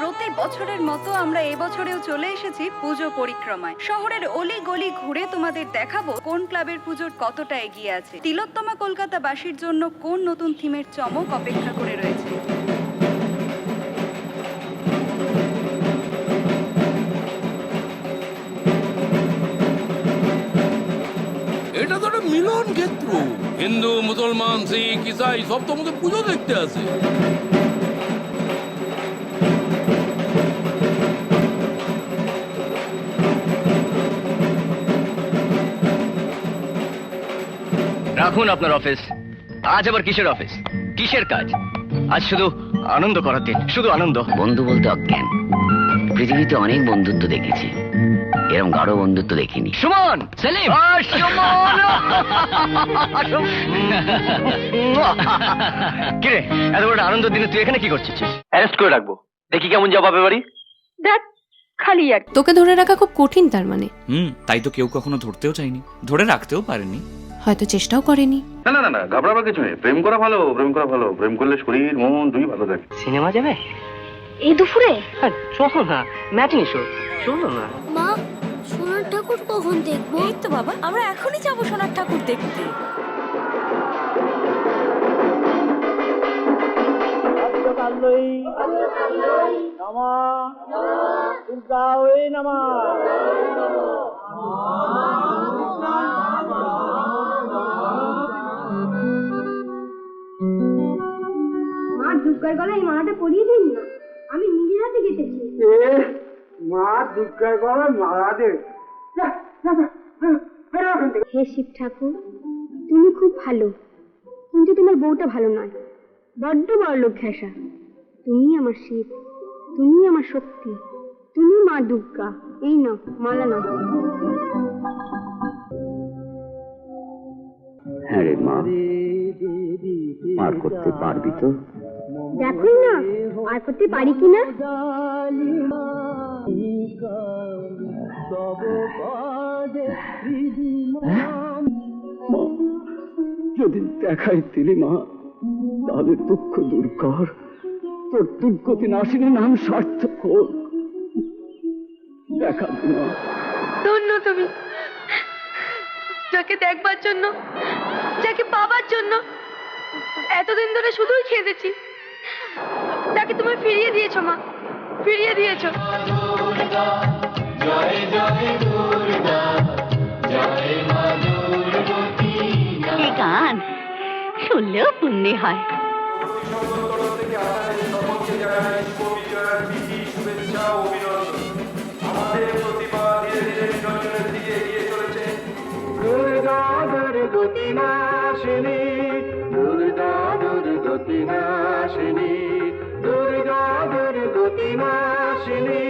প্রতি বছরের মতো আমরা এবছরেও চলে এসেছি পুজো পরিক্রমায়। শহরের অলি গলি ঘুরে তোমাদের দেখাবো কোন ক্লাবের পুজোর কতটা এগিয়ে আছে। তিলোত্তমা কলকাতাবাসীর জন্য কোন নতুন থিমের চমক অপেক্ষা করে রয়েছে। এটা তো একটা মিলন ক্ষেত্র। হিন্দু মুসলমান শিখ ইসাই সব তো আমাদের পুজো দেখতে আসে। রাখুন আপনার অফিস আজ আবার কিসের অফিস কিসের কাজ? আজ শুধু আনন্দ করার দিন শুধু আনন্দ। বন্ধু বলতে অজ্ঞান। পৃথিবীতে অনেক বন্ধুত্ব দেখেছি। এরকম গাঢ় বন্ধুত্ব দেখিনি। সুমন! সেলিম! কিরে এত বড় আনন্দ দিনে তুই এখানে কি করছিস? অ্যারেস্ট করে রাখব। দেখি কেমন জবাব এবারই দেখ খালি আর তোকে ধরে রাখা খুব কঠিন তার মানে। হুম তাই তো কেউ কখনো ধরতেও চায়নি ধরে রাখতেও পারেনি। হয়তো চেষ্টাও করেনি। না না না না ঘাবড়াবার কিছু নেই। প্রেম করা ভালো প্রেম করা ভালো। প্রেম করলে শরীর মন দুই ভালো থাকে। সিনেমা যাবে? এই দুপুরে? হ্যাঁ চলো না ম্যাটিং শো। চলো না। মা সোনার ঠাকুর কখন দেখব? এই তো বাবা আমরা এখনই যাব সোনার ঠাকুর দেখতে। মা দুর্গার গলায় এই মালাটা পরিয়ে দিন না। আমি নিজের হাতে কেটেছি হে শিব ঠাকুর তুমি খুব ভালো। কিন্তু তোমার বউটা ভালো নয়। বড্ড বড় লোক ঘেঁষা তুমি আমার শিব তুমি আমার শক্তি তুমি মা দুর্গা। এই নাও মালা নাও। হ্যাঁ রে মা পার করতে পারবি তো? দেখোই না আর করতে পারি কিনা? যদি দেখাই দিলি মা তাহলে দুঃখ দূর কর। তোর দুর্গতি নাসিনী নাম সার্থক হোক। দেখা মা। ধন্য তুমি। যাকে দেখবার জন্য যাকে পাবার জন্য। এতদিন ধরে শুধুই খেয়েছি তাকে তুমি ফিরিয়ে দিয়েছ মা। ফিরিয়ে দিয়েছ। এই গান শুনলেও পুণ্যি হয়। দুর্গতি নাশিনী দুর্গা দুর্গতি নাশিনী ಶ್ರೀ